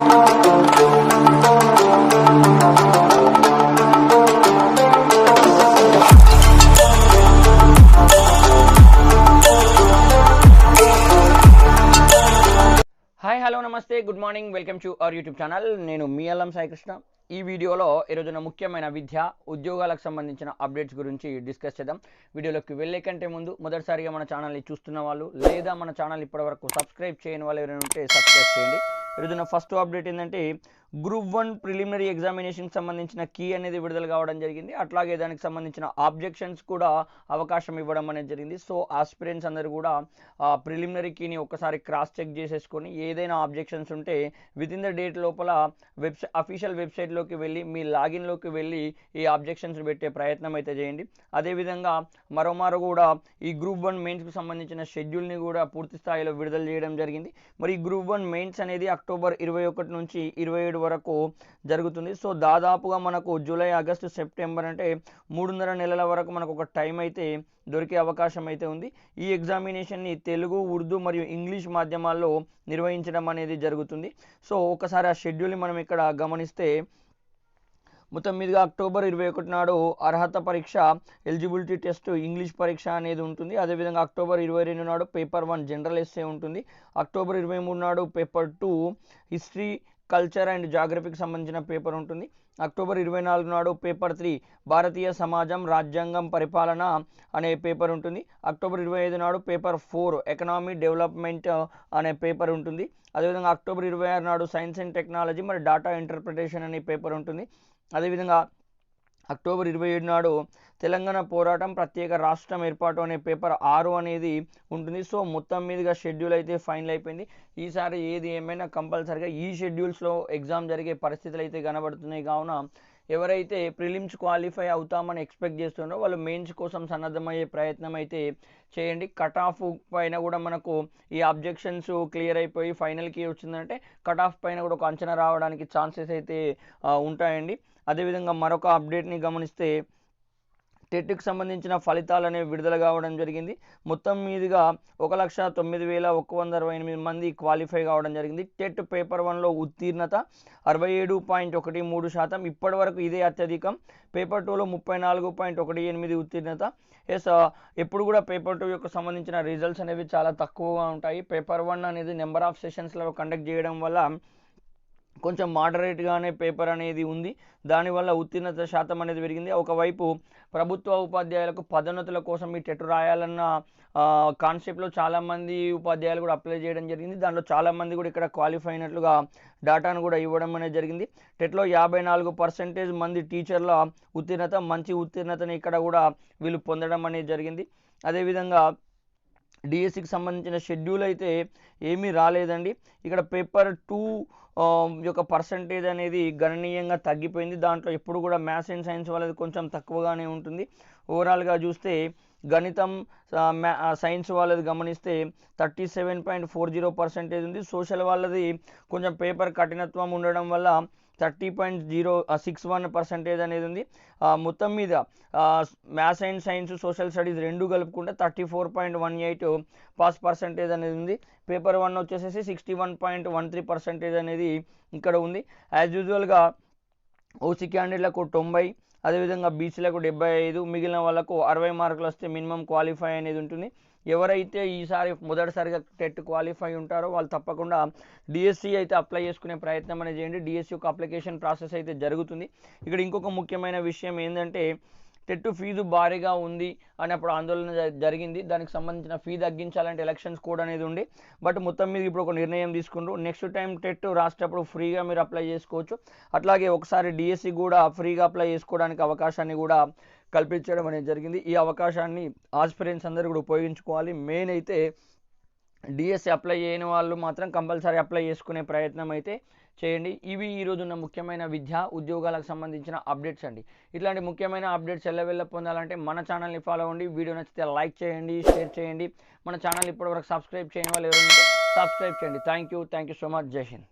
Hi hello నమస్తే good morning welcome to our YouTube channel నేను మీ అల్లం సాయికృష్ణ. ఈ వీడియోలో ఈరోజున ముఖ్యమైన విద్య ఉద్యోగాలకు సంబంధించిన అప్డేట్స్ గురించి డిస్కస్ చేద్దాం. వీడియోలోకి వెళ్ళే కంటే ముందు మొదటిసారిగా మన ఛానల్ని చూస్తున్న వాళ్ళు లేదా మన ఛానల్ ఇప్పటివరకు సబ్స్క్రైబ్ చేయని వాళ్ళు ఎవరైనా ఉంటే సబ్స్క్రైబ్ చేయండి. ఈరోజున ఫస్ట్ అప్డేట్ ఏంటంటే గ్రూప్ వన్ ప్రిలిమినరీ ఎగ్జామినేషన్కి సంబంధించిన కీ అనేది విడుదల కావడం జరిగింది. అట్లాగే దానికి సంబంధించిన ఆబ్జెక్షన్స్ కూడా అవకాశం ఇవ్వడం అనేది జరిగింది. సో ఆస్పిరెంట్స్ అందరూ కూడా ప్రిలిమినరీ కీని ఒక్కసారి క్రాస్ చెక్ చేసేసుకొని ఏదైనా ఆబ్జెక్షన్స్ ఉంటే విత్ ఇన్ ద డేట్ లోపల వెబ్సైట్ అఫీషియల్ వెబ్సైట్లోకి వెళ్ళి మీ లాగిన్లోకి వెళ్ళి ఈ ఆబ్జెక్షన్స్ పెట్టే ప్రయత్నం అయితే చేయండి. అదేవిధంగా మరోమారు కూడా ఈ గ్రూప్ వన్ మెయిన్స్కి సంబంధించిన షెడ్యూల్ని కూడా పూర్తి స్థాయిలో విడుదల చేయడం జరిగింది. మరి ఈ గ్రూప్ వన్ మెయిన్స్ అనేది అక్టోబర్ ఇరవై ఒకటి నుంచి ఇరవై ఏడు వరకు జరుగుతుంది. సో దాదాపుగా మనకు జూలై ఆగస్టు సెప్టెంబర్ అంటే మూడున్నర నెలల వరకు మనకు ఒక టైం అయితే దొరికే అవకాశం అయితే ఉంది. ఈ ఎగ్జామినేషన్ని తెలుగు ఉర్దూ మరియు ఇంగ్లీష్ మాధ్యమాల్లో నిర్వహించడం అనేది జరుగుతుంది. సో ఒకసారి ఆ షెడ్యూల్ని మనం ఇక్కడ గమనిస్తే మొత్తం మీదుగా అక్టోబర్ ఇరవై ఒకటి నాడు అర్హత పరీక్ష ఎలిజిబిలిటీ టెస్ట్ ఇంగ్లీష్ పరీక్ష అనేది ఉంటుంది. అదేవిధంగా అక్టోబర్ ఇరవై రెండు నాడు పేపర్ వన్ జనరల్ ఎస్సే ఉంటుంది. అక్టోబర్ ఇరవై మూడు నాడు paper two history culture and జాగ్రఫీకి సంబంధించిన పేపర్ ఉంటుంది. అక్టోబర్ ఇరవై నాలుగు నాడు పేపర్ త్రీ భారతీయ సమాజం రాజ్యాంగం పరిపాలన అనే పేపర్ ఉంటుంది. అక్టోబర్ ఇరవై ఐదు నాడు పేపర్ ఫోర్ ఎకనామీ డెవలప్మెంట్ అనే పేపర్ ఉంటుంది. అదేవిధంగా అక్టోబర్ ఇరవై ఆరు నాడు సైన్స్ అండ్ టెక్నాలజీ మరి డాటా ఇంటర్ప్రిటేషన్ అనే పేపర్ ఉంటుంది. అదేవిధంగా అక్టోబర్ ఇరవై ఏడు నాడు తెలంగాణ పోరాటం ప్రత్యేక రాష్ట్రం ఏర్పాటు అనే పేపర్ ఆరు అనేది ఉంటుంది. సో మొత్తం మీదుగా షెడ్యూల్ అయితే ఫైనల్ అయిపోయింది. ఈసారి ఏది ఏమైనా కంపల్సరిగా ఈ షెడ్యూల్స్లో ఎగ్జామ్ జరిగే పరిస్థితులు అయితే కనబడుతున్నాయి. కావున ఎవరైతే ప్రిలిమ్స్ క్వాలిఫై అవుతామని ఎక్స్పెక్ట్ చేస్తున్నారో వాళ్ళు మెయిన్స్ కోసం సన్నద్ధమయ్యే ప్రయత్నం అయితే చేయండి. కట్ ఆఫ్ పైన కూడా మనకు ఈ అబ్జెక్షన్స్ క్లియర్ అయిపోయి ఫైనల్కి వచ్చిందంటే కట్ ఆఫ్ పైన కూడా ఒక అంచనా రావడానికి ఛాన్సెస్ అయితే ఉంటాయండి. అదేవిధంగా మరొక అప్డేట్ని గమనిస్తే టెట్కి సంబంధించిన ఫలితాలు అనేవి విడుదల కావడం జరిగింది. మొత్తం మీదుగా ఒక లక్ష తొమ్మిది వేల ఒక్క వంద అరవై ఎనిమిది మంది క్వాలిఫై కావడం జరిగింది. టెట్ పేపర్ వన్లో ఉత్తీర్ణత అరవై ఏడు పాయింట్ ఒకటి మూడు శాతం. ఇప్పటి వరకు ఇదే అత్యధికం. పేపర్ టూలో ముప్పై నాలుగు పాయింట్ ఒకటి ఎనిమిది ఉత్తీర్ణత. ఎస్ ఎప్పుడు కూడా పేపర్ టూ యొక్క సంబంధించిన రిజల్ట్స్ అనేవి చాలా తక్కువగా ఉంటాయి. పేపర్ వన్ అనేది నెంబర్ ఆఫ్ సెషన్స్లో కండక్ట్ చేయడం వల్ల కొంచెం మోడరేట్గానే పేపర్ అనేది ఉంది. దానివల్ల ఉత్తీర్ణత శాతం అనేది పెరిగింది. ఒకవైపు ప్రభుత్వ ఉపాధ్యాయులకు పదోన్నతుల కోసం ఈ టెట్ రాయాలన్న కాన్సెప్ట్లో చాలామంది ఉపాధ్యాయులు కూడా అప్లై చేయడం జరిగింది. దాంట్లో చాలామంది కూడా ఇక్కడ క్వాలిఫై అయినట్లుగా డాటాను కూడా ఇవ్వడం అనేది జరిగింది. టెట్లో యాభై నాలుగు పర్సెంటేజ్ మంది టీచర్ల ఉత్తీర్ణత మంచి ఉత్తీర్ణతని ఇక్కడ కూడా వీళ్ళు పొందడం అనేది జరిగింది. అదేవిధంగా డిఎస్సికి సంబంధించిన షెడ్యూల్ అయితే ఏమీ రాలేదండి. ఇక్కడ పేపర్ టూ యొక్క పర్సంటేజ్ అనేది గణనీయంగా తగ్గిపోయింది. దాంట్లో ఎప్పుడు కూడా మ్యాథ్స్ అండ్ సైన్స్ వాళ్ళది కొంచెం తక్కువగానే ఉంటుంది. ఓవరాల్గా చూస్తే గణితం సైన్స్ వాళ్ళది గమనిస్తే thirty seven point four zero percentage ఉంది. సోషల్ వాళ్ళది కొంచెం పేపర్ కఠినత్వం ఉండడం వల్ల thirty point zero six one percentage అనేది ఉంది. మొత్తం మీద maths and science social studies రెండు కలుపుకుంటే thirty four point one eight pass percentage అనేది ఉంది. పేపర్ వన్ వచ్చేసేసి sixty one point one three percentage అనేది ఇక్కడ ఉంది. యాజ్ యూజువల్గా ఓసీ క్యాండిడేట్లకు తొంభై అదేవిధంగా బీసీలకు డెబ్బై ఐదు మిగిలిన వాళ్ళకు అరవై మార్కులు వస్తే మినిమం క్వాలిఫై అనేది ఉంటుంది. ఎవరైతే ఈసారి మొదటిసారిగా టెట్ క్వాలిఫై ఉంటారో వాళ్ళు తప్పకుండా డిఎస్సి అయితే అప్లై చేసుకునే ప్రయత్నం అనేది చేయండి. డిఎస్సి యొక్క అప్లికేషన్ ప్రాసెస్ అయితే జరుగుతుంది. ఇక్కడ ఇంకొక ముఖ్యమైన విషయం ఏంటంటే టెట్టు ఫీజు భారీగా ఉంది అని అప్పుడు ఆందోళన జరిగింది. దానికి సంబంధించిన ఫీ తగ్గించాలంటే ఎలక్షన్స్ కోడ్ అనేది ఉంది. బట్ మొత్తం మీద ఇప్పుడు ఒక నిర్ణయం తీసుకుండ్రు. నెక్స్ట్ టైం టెట్ రాసేటప్పుడు ఫ్రీగా మీరు అప్లై చేసుకోవచ్చు. అట్లాగే ఒకసారి డిఎస్సి కూడా ఫ్రీగా అప్లై చేసుకోవడానికి అవకాశాన్ని కూడా కల్పించడం అనేది జరిగింది. ఈ అవకాశాన్ని ఆస్పిరెంట్స్ అందరూ కూడా ఉపయోగించుకోవాలి. మెయిన్ అయితే డిఎస్సి అప్లై చేయని వాళ్ళు మాత్రం కంపల్సరీ అప్లై చేసుకునే ప్రయత్నం అయితే చేయండి. ఇవి ఈరోజు ఉన్న ముఖ్యమైన విద్య ఉద్యోగాలకు సంబంధించిన అప్డేట్స్ అండి. ఇట్లాంటి ముఖ్యమైన అప్డేట్స్ ఎల్లవెల్ల పొందాలంటే మన ఛానల్ని ఫాలో అవ్వండి. వీడియో నచ్చితే లైక్ చేయండి షేర్ చేయండి. మన ఛానల్ ఇప్పటివరకు సబ్స్క్రైబ్ చేయని వాళ్ళు ఎవరైనా సబ్స్క్రైబ్ చేయండి. Thank you thank you so much Jai Hind